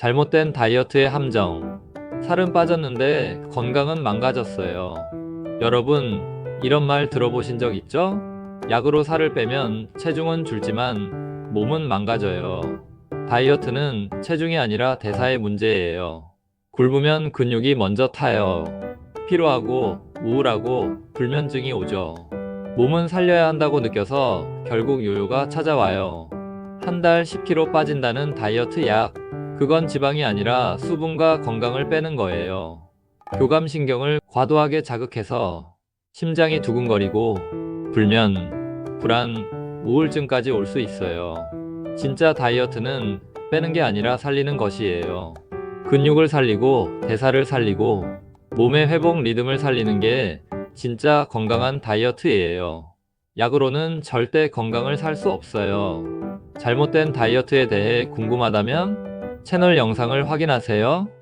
잘못된 다이어트의 함정. 살은 빠졌는데 건강은 망가졌어요. 여러분, 이런 말 들어보신 적 있죠? 약으로 살을 빼면 체중은 줄지만 몸은 망가져요. 다이어트는 체중이 아니라 대사의 문제예요. 굶으면 근육이 먼저 타요. 피로하고 우울하고 불면증이 오죠. 몸은 살려야 한다고 느껴서 결국 요요가 찾아와요. 한 달 10kg 빠진다는 다이어트 약. 그건 지방이 아니라 수분과 건강을 빼는 거예요. 교감신경을 과도하게 자극해서 심장이 두근거리고 불면, 불안, 우울증까지 올 수 있어요. 진짜 다이어트는 빼는 게 아니라 살리는 것이에요. 근육을 살리고 대사를 살리고 몸의 회복 리듬을 살리는 게 진짜 건강한 다이어트예요. 약으로는 절대 건강을 살 수 없어요. 잘못된 다이어트에 대해 궁금하다면 채널 영상을 확인하세요.